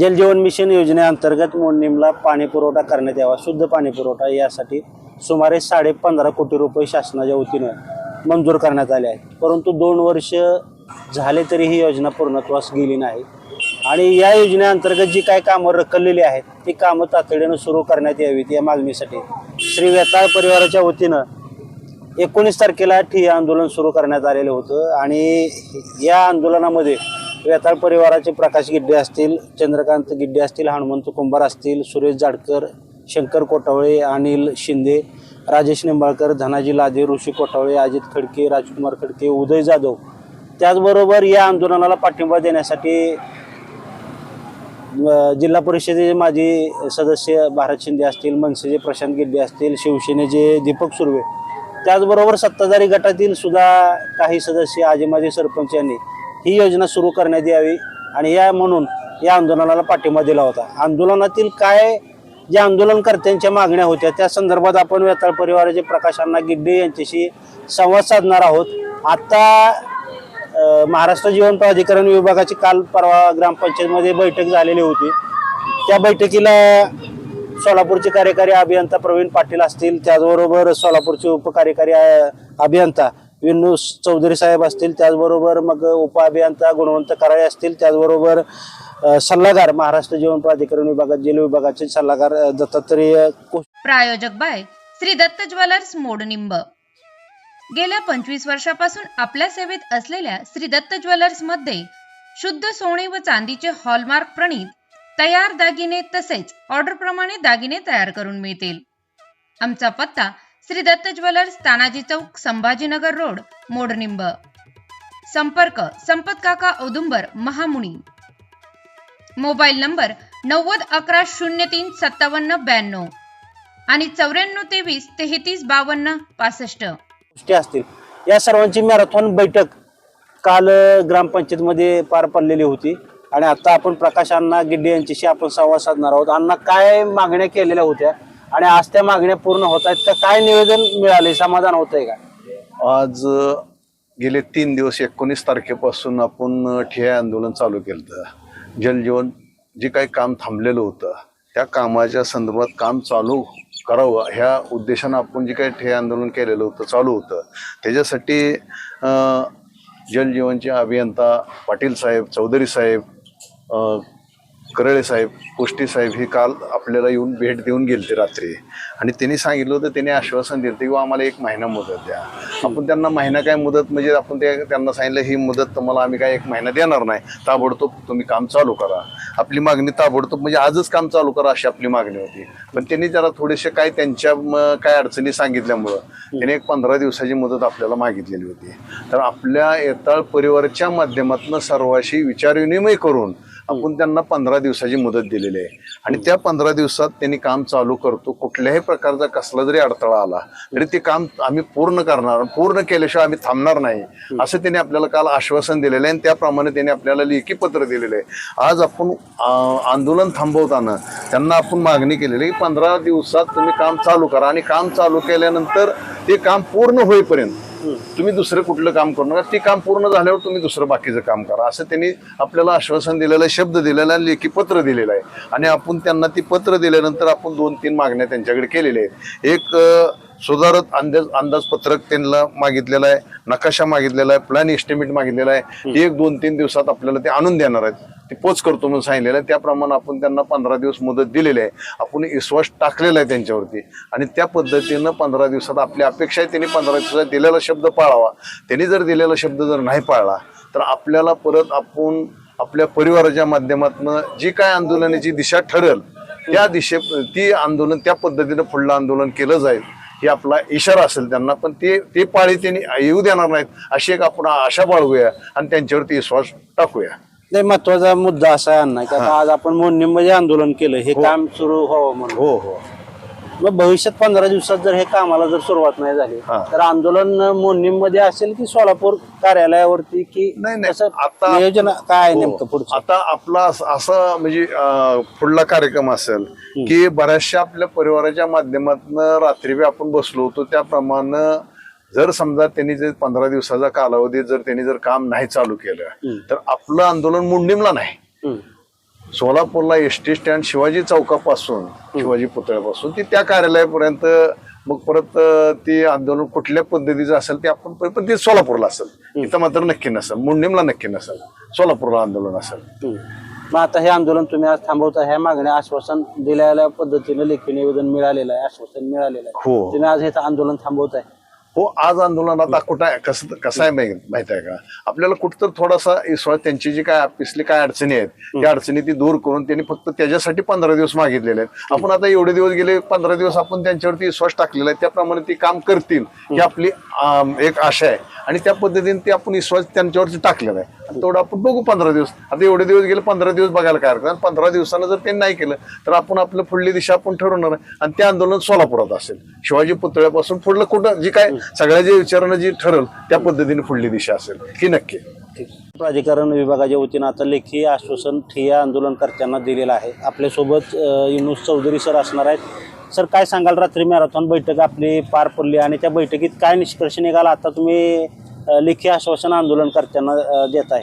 जलजीवन mission योजनेअंतर्गत मोडणीमला पाणी पुरवठा करण्यात यावा. शुद्ध पाणी पुरवठा यासाठी सुमारे साडे पंधरा कोटी रुपये शासनाच्या वतीनं मंजूर करण्यात आले आहेत. परंतु दोन वर्ष झाले तरी ही योजना पूर्णत्वास गेली नाही. आणि या योजनेअंतर्गत जी काही कामं रखडलेली आहेत ती कामं तातडीनं सुरू करण्यात यावीत या मागणीसाठी श्री वेताळ परिवाराच्या वतीनं एकोणीस तारखेला ठिय्या आंदोलन सुरू करण्यात आलेलं होतं. आणि या आंदोलनामध्ये वेताळ परिवाराचे प्रकाश गिड्डे असतील चंद्रकांत गिड्डे असतील हनुमंत कुंभार असतील सुरेश जाडकर शंकर कोटावळे अनिल शिंदे राजेश निंबाळकर धनाजी लादे ऋषी कोटावळे अजित खडके राजकुमार खडके उदय जाधव. त्याचबरोबर या आंदोलनाला पाठिंबा देण्यासाठी जिल्हा परिषदेचे माजी सदस्य भारत शिंदे असतील मनसेचे प्रशांत गिड्डे असतील शिवसेनेचे दीपक सुर्वे. त्याचबरोबर सत्ताधारी गटातील सुद्धा काही सदस्य आजी माजी सरपंच यांनी ही योजना सुरू करण्यात यावी आणि या म्हणून या आंदोलनाला पाठिंबा दिला होता. आंदोलनातील काय ज्या आंदोलनकर्त्यांच्या मागण्या होत्या त्या संदर्भात आपण वेताळ परिवाराचे प्रकाश अण्णा गिड्डे यांच्याशी संवाद साधणार आहोत. आता महाराष्ट्र जीवन प्राधिकरण विभागाची काल परवा ग्रामपंचायतमध्ये बैठक झालेली होती. त्या बैठकीला सोलापूरचे कार्यकारी अभियंता प्रवीण पाटील असतील त्याचबरोबर सोलापूरचे उपकार्यकारी अभियंता विनू चौधरी साहेब असतील त्याचबरोबर मग उपअभियंता गुणवंत कराळे असतील त्याचबरोबर सल्लागार महाराष्ट्र जीवन प्राधिकरण विभागात जेल विभागाचे सल्लागार दत्तात्रेय प्रायोजक बाय श्री दत्त ज्वेलर्स मोडनिंब गेल्या पंचवीस वर्षापासून आपल्या सेवेत असलेल्या श्री दत्त ज्वेलर्समध्ये शुद्ध सोने व चांदीचे हॉलमार्क प्रणीत तयार दागिने तसेच ऑर्डर प्रमाणे दागिने तयार करून मिळतील. आमचा पत्ता श्री दत्त ज्वेलर्स तानाजी चौक संभाजीनगर रोड मोडनिंब. संपर्क संपत काका औदुंबर महामुनी. मोबाईल नंबर नव्वद अकरा शून्य तीन सत्तावन्न ब्याण्णव. आणि चौऱ्याण्णव तेवीस तेहतीस बावन्न पासष्ट. गोष्टी असतील. या सर्वांची मॅरेथॉन बैठक काल ग्रामपंचायतमध्ये पार पडलेली होती. आणि आता आपण प्रकाश अण्णा गिड्डे यांच्याशी आपण संवाद साधणार आहोत. अण्णा काय मागण्या केलेल्या होत्या? आणि आज त्या मागण्या पूर्ण होत आहेत तर काय निवेदन मिळाले समाधान होत आहे का? आज गेले तीन दिवस एकोणीस तारखेपासून आपण अ, आंदोलन चालू केलं होतं जलजीवन जे काही काम थांबलेलं होतं त्या कामाच्या संदर्भात काम चालू करावं ह्या उद्देशानं आपण जे काही ठिय्या आंदोलन केलेलं होतं चालू होतं. त्याच्यासाठी जलजीवनचे अभियंता पाटील साहेब चौधरी साहेब करळे साहेब कोष्टी साहेब हे काल आपल्याला येऊन भेट देऊन गेलते रात्री. आणि त्यांनी सांगितलं होतं त्यांनी आश्वासन दिलं किंवा आम्हाला एक महिना मुदत द्या. आपण त्यांना महिना काय मुदत म्हणजे आपण ते त्यांना सांगितलं ही मुदत तुम्हाला आम्ही काय एक महिना देणार नाही. ताबडतोब तुम्ही काम चालू करा. आपली मागणी ताबडतोब म्हणजे आजच काम चालू करा अशी आपली मागणी होती. पण त्यांनी जरा थोडेसे काय त्यांच्या काय अडचणी सांगितल्यामुळं त्यांनी एक पंधरा दिवसाची मुदत आपल्याला मागितलेली होती. तर आपल्या येताळ परिवाराच्या माध्यमातून सर्वाशी विचारविनिमय करून आपण त्यांना पंधरा दिवसाची मुदत दिलेली आहे. आणि त्या पंधरा दिवसात त्यांनी काम चालू करतो कुठल्याही प्रकारचा कसला जरी अडथळा आला तरी ते काम आम्ही पूर्ण करणार पूर्ण केल्याशिवाय आम्ही थांबणार नाही असं त्यांनी आपल्याला काल आश्वासन दिलेलं आहे. आणि त्याप्रमाणे त्यांनी आपल्याला लेखी पत्र दिलेलं आहे. आज आपण आंदोलन थांबवताना त्यांना आपण मागणी केलेली आहे की पंधरा दिवसात तुम्ही काम चालू करा. आणि काम चालू केल्यानंतर ते काम पूर्ण होईपर्यंत तुम्ही दुसरं कुठलं काम करू नका. ते काम पूर्ण झाल्यावर तुम्ही दुसरं बाकीचं काम करा. असं त्यांनी आपल्याला आश्वासन दिलेलं आहे शब्द दिलेला आहे लेखी पत्र दिलेलं आहे. आणि आपण त्यांना ती पत्र दिल्यानंतर आपण दोन तीन मागण्या त्यांच्याकडे केलेल्या आहेत. एक सुधारत अंदाज अंदाजपत्रक त्यांना मागितलेलं आहे नकाशा मागितलेला आहे प्लॅन एस्टिमेट मागितलेला आहे. एक दोन तीन दिवसात आपल्याला ते आणून देणार आहेत. ते पोच करतो म्हणून सांगितलेलं आहे. त्याप्रमाणे आपण त्यांना पंधरा दिवस मुदत दिलेली आहे. आपण विश्वास टाकलेला आहे त्यांच्यावरती. आणि त्या पद्धतीनं पंधरा दिवसात आपली अपेक्षा आहे त्यांनी पंधरा दिवसात दिलेला शब्द पाळावा. त्यांनी जर दिलेला शब्द जर नाही पाळला तर आपल्याला परत आपण आपल्या परिवाराच्या माध्यमातून जी काय आंदोलनाची दिशा ठरेल त्या दिशे ती आंदोलन त्या पद्धतीनं पुढलं आंदोलन केलं जाईल. ही आपला इशारा असेल त्यांना पण ते ते पाळी त्यांनी येऊ देणार नाहीत अशी एक आपण आशा बाळगूया आणि त्यांच्यावरती विश्वास टाकूया. नाही महत्त्वाचा मुद्दा असा आहे अण्णा की आता आज आपण मोडणीमध्ये आंदोलन केलं हे. काम सुरू व्हावं म्हणून. हो हो. मग भविष्यात पंधरा दिवसात जर हे कामाला जर सुरुवात नाही झाली हा. तर आंदोलन मोडणीमध्ये असेल की सोलापूर कार्यालयावरती की नाही, नाही. कसं आता- नियोजन काय हो. नेमकं पुढचं आता आपला अस- असा म्हणजे अं, पुढला कार्यक्रम असेल की बऱ्याचशा आपल्या परिवाराच्या माध्यमातून रात्री बी आपण बसलो होतो त्याप्रमाणे जर समजा त्यांनी जे पंधरा दिवसाचा कालावधी जर त्यांनी जर काम नाही चालू केलं तर आपलं आंदोलन मुंडीमला नाही हम्म. सोलापूरला एस टी स्टँड शिवाजी चौकापासून शिवाजी पुतळ्यापासून ती त्या कार्यालयापर्यंत मग परत ते आंदोलन कुठल्या पद्धतीचं असेल ते आपण पण ते सोलापूरला असेल इथं मात्र नक्की नसेल मुंडीमला नक्की नसेल सोलापूरला आंदोलन असेल. मग आता हे आंदोलन तुम्ही आज थांबवता ह्या मागण्या आश्वासन दिलेल्या पद्धतीने लेखी निवेदन मिळालेलं आहे आश्वासन मिळालेलं आहे हो. तुम्ही आज हे आंदोलन थांबवताय हो आज आंदोलनात आता कुठं कसं कसं आहे माहीत माहीत आहे का? आपल्याला कुठं तर थोडासा विश्वास त्यांची जी काय पिसली काय अडचणी आहेत त्या अडचणी ती दूर करून त्यांनी फक्त त्याच्यासाठी पंधरा दिवस मागितलेले आहेत. आपण आता एवढे दिवस गेले पंधरा दिवस आपण त्यांच्यावरती विश्वास टाकलेला आहे. त्याप्रमाणे ती काम करतील ही आपली एक आशा आहे. आणि त्या पद्धतीने ते आपण विश्वास त्यांच्यावरती टाकलेला आहे. आणि तेवढं आपण बघू पंधरा दिवस. आता एवढे दिवस गेले पंधरा दिवस बघायला काय हरकत. पंधरा दिवसानं जर त्यांनी नाही केलं तर आपण आपलं पुढली दिशा आपण ठरवणार आहे. आणि ते आंदोलन सोलापुरात असेल. शिवाजी पुतळ्यापासून पुढलं कुठं जी काय सगळ्या जे विचारानं जी ठरल त्या पद्धतीने पुढली दिशा असेल. ही नक्की. ठीक. प्राधिकरण विभागाच्या वतीनं आता लेखी आश्वासन ठिय्या आंदोलनकर्त्यांना दिलेलं आहे. आपल्यासोबत युनुस चौधरी सर असणार आहेत. सर काय सांगाल? रात्री मॅरेथॉन बैठक आपली पार पडली आणि त्या बैठकीत काय निष्कर्ष निघाला? आता तुम्ही लेखी आश्वासन आंदोलनकर्त्यांना देताय.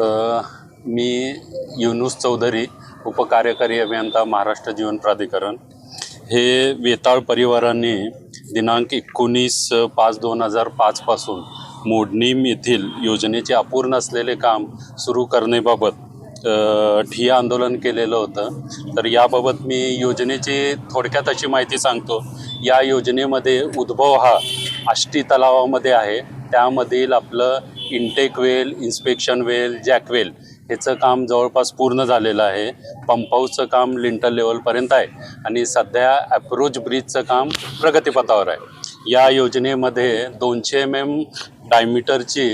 अ, मी युनुस चौधरी उपकार्यकारी अभियंता महाराष्ट्र जीवन प्राधिकरण. हे वेताळ परिवाराने दिनांक एकोणीस पाच दोन हजार पाचपासून मोडणीम येथील योजनेचे अपूर्ण असलेले काम सुरू करण्याबाबत अ, ठिय्या आंदोलन केलेलं होतं. तर याबाबत मी योजनेची थोडक्यात अशी माहिती सांगतो. या योजनेमध्ये उद्भव हा आष्टी तलावामध्ये आहे. त्यामधील आपलं intake well inspection well jackwell ह्याचं काम जवळपास पूर्ण झालेलं आहे. पंप हाऊसचं काम लिंटर लेवलपर्यंत आहे. आणि सध्या अप्रोच ब्रिजचं काम प्रगतीपथावर आहे. या योजनेमध्ये दोनशे एम एम डायमीटरची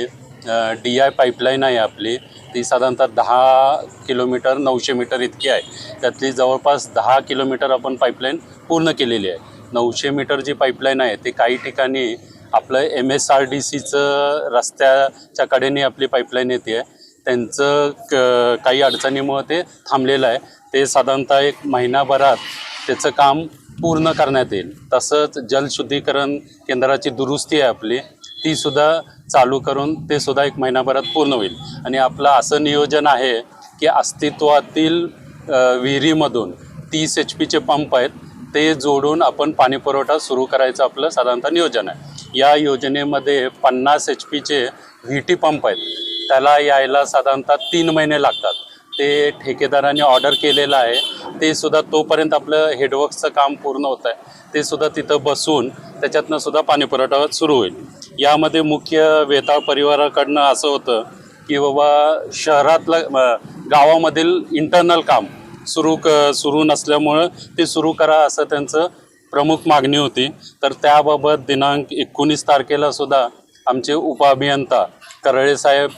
डी आय पाईपलाईन आहे आपली. ती साधारणतः दहा किलोमीटर नऊशे मीटर इतकी आहे. त्यातली जवळपास दहा किलोमीटर आपण पाईपलाईन पूर्ण केलेली आहे. नऊशे मीटर जी पाईपलाईन आहे ती काही ठिकाणी आपलं एम एस आर डी सीचं रस्त्याच्या कडेने आपली पाईपलाईन येते. आहे त्यांचं क काही अडचणीमुळं ते थांबलेलं आहे. ते साधारणतः एक महिनाभरात त्याचं काम पूर्ण करण्यात येईल. तसंच जलशुद्धीकरण केंद्राची दुरुस्ती आहे आपली तीसुद्धा चालू करून ते सुद्धा एक महिनाभरात पूर्ण होईल. आणि आपलं असं नियोजन आहे की अस्तित्वातील विहिरीमधून तीस एच पीचे पंप आहेत ते जोडून आपण पाणी पुरवठा सुरू करायचं आपलं साधारणतः नियोजन आहे. या योजनेमध्ये पन्नास एच पीचे व्ही टी पंप आहेत. त्याला यायला साधारणतः तीन महिने लागतात. ते ठेकेदाराने ऑर्डर केलेलं आहे. ते सुद्धा तोपर्यंत आपलं हेडवर्कचं काम पूर्ण होत आहे. ते सुद्धा तिथं बसून त्याच्यातनं सुद्धा सुरू होईल. यामध्ये मुख्य वेताळ परिवाराकडनं असं होतं की बाबा शहरातलं गावामधील इंटरनल काम सुरू क सुरू नसल्यामुळं ते सुरू करा असं त्यांचं प्रमुख मागणी होती. तर त्याबाबत दिनांक एकोणीस तारखेला सुद्धा आमचे उपअभियंता करळे साहेब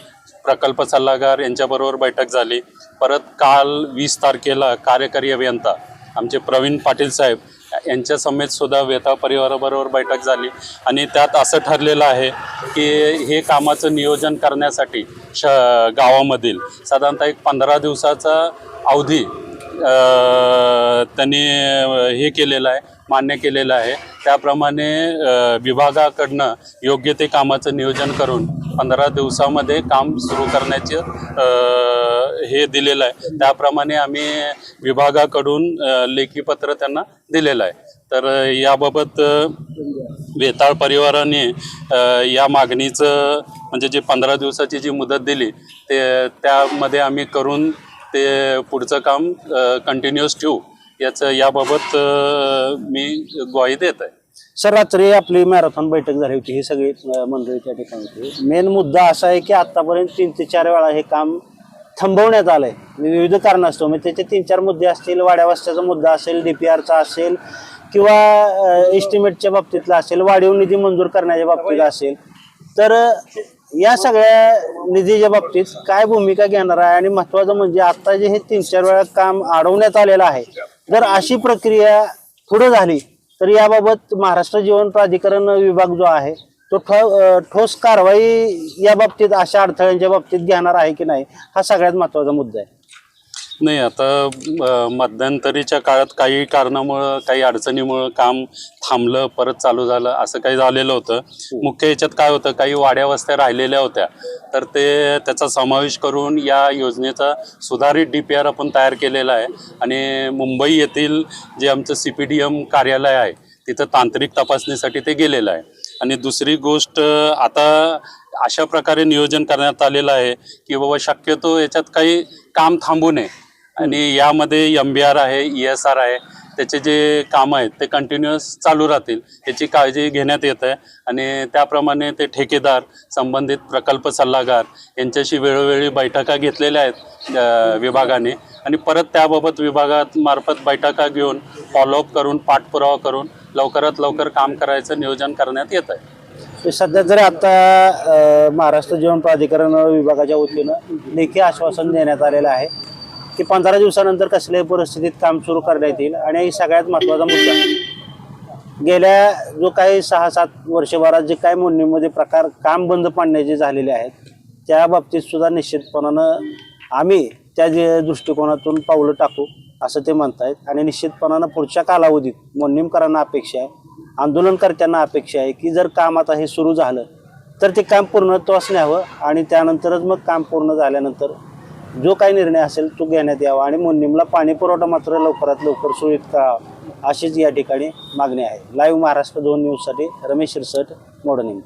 प्रकल्प सल्लागार यांच्याबरोबर बैठक झाली. परत काल वीस तारखेला कार्यकारी अभियंता आमचे प्रवीण पाटील साहेब यांच्या समेतसुद्धा वेता परिवाराबरोबर बैठक झाली. आणि त्यात असं ठरलेलं आहे की हे कामाचं नियोजन करण्यासाठी श गावामधील साधारणतः एक पंधरा दिवसाचा अवधी त्यांनी हे केलेलं आहे मान्य केलेलं आहे. त्याप्रमाणे विभागाकडनं योग्य ते कामाचं नियोजन करून पंधरा दिवसामध्ये काम सुरू करण्याचे हे दिलेलं आहे. त्याप्रमाणे आम्ही विभागाकडून लेखीपत्र त्यांना दिलेलं आहे. तर याबाबत वेताळ परिवाराने या मागणीचं म्हणजे जे पंधरा दिवसाची जी मुदत दिली ते त्यामध्ये आम्ही करून ते पुढचं काम कंटिन्युअस ठेवू. याचं याबाबत मी ग्वाही देत आहे. सर रात्री आपली मॅरेथॉन बैठक झाली होती ही सगळी मंडळी त्या ठिकाणी होती. मेन मुद्दा असा आहे की आतापर्यंत तीन ते चार वेळा हे काम थांबवण्यात आलंय. विविध कारणास्तव म्हणजे त्याचे तीन चार मुद्दे असतील वाड्यावस्त्याचा मुद्दा असेल डीपीआरचा असेल किंवा एस्टिमेटच्या बाबतीतला असेल वाढीव निधी मंजूर करण्याच्या बाबतीत असेल. तर या सगळ्या निधीच्या बाबतीत काय भूमिका घेणार आहे? आणि महत्वाचं म्हणजे आता जे हे तीन चार वेळा काम अडवण्यात आलेलं आहे. जर अशी प्रक्रिया पुढे झाली तर याबाबत महाराष्ट्र जीवन प्राधिकरण विभाग जो आहे तो ठोस कारवाई या बाबतीत अशा अडथळ्यांच्या बाबतीत घेणार आहे की नाही हा सगळ्यात महत्त्वाचा मुद्दा आहे. नाही आता मध्यंतरीच्या काळात काही कारणामुळं काही अडचणीमुळं काम थांबलं परत चालू झालं असं काही झालेलं होतं. मुख्य याच्यात काय होतं काही वाड्या वस्त्या राहिलेल्या होत्या. तर ते त्याचा समावेश करून या योजनेचा सुधारित डी पी आर आपण तयार केलेला आहे. आणि मुंबई येथील जे आमचं सी पी डी एम कार्यालय आहे तिथं तांत्रिक तपासणीसाठी ते गेलेलं आहे. आणि दुसरी गोष्ट आता अशा प्रकारे नियोजन करण्यात आलेलं आहे की बाबा शक्यतो याच्यात काही काम थांबू नये. आणि यामध्ये एम बी आर आहे ई एस आर आहे त्याचे जे कामं आहेत ते कंटिन्युअस चालू राहतील याची काळजी घेण्यात येत आहे. आणि त्याप्रमाणे ते ठेकेदार संबंधित प्रकल्प सल्लागार यांच्याशी वेळोवेळी बैठका घेतलेल्या आहेत विभागाने. आणि परत त्याबाबत विभागात मार्फत बैठका घेऊन फॉलोअप करून पाठपुरावा करून लवकरात लवकर काम करायचं नियोजन करण्यात येत आहे. सध्या जर आता महाराष्ट्र जीवन प्राधिकरण विभागाच्या वतीनं लेखी आश्वासन देण्यात आलेलं आहे की पंधरा दिवसानंतर कसल्याही परिस्थितीत काम सुरू करण्यात येईल आणि सगळ्यात महत्त्वाचा मुद्दा. गेल्या जो काही सहा सात वर्षभरात जे काही मोडणीमध्ये प्रकार काम बंद पाडण्याचे झालेले आहेत त्या बाबतीत सुद्धा निश्चितपणानं आम्ही त्या जे दृष्टिकोनातून पावलं टाकू असं ते म्हणतायत. आणि निश्चितपणानं पुढच्या कालावधीत मोडणीमकरांना अपेक्षा आहे आंदोलनकर्त्यांना अपेक्षा आहे की जर काम आता हे सुरू झालं तर ते काम पूर्णत्वास न्यावं आणि त्यानंतरच मग काम पूर्ण झाल्यानंतर जो काही निर्णय असेल तो घेण्यात यावा आणि मोडणीमला पाणी पुरवठा मात्र लवकरात लवकर सुरळीत करावा अशीच या ठिकाणी मागणी आहे. लाईव्ह महाराष्ट्र दोन न्यूजसाठी रमेश शिरसट मोडणीम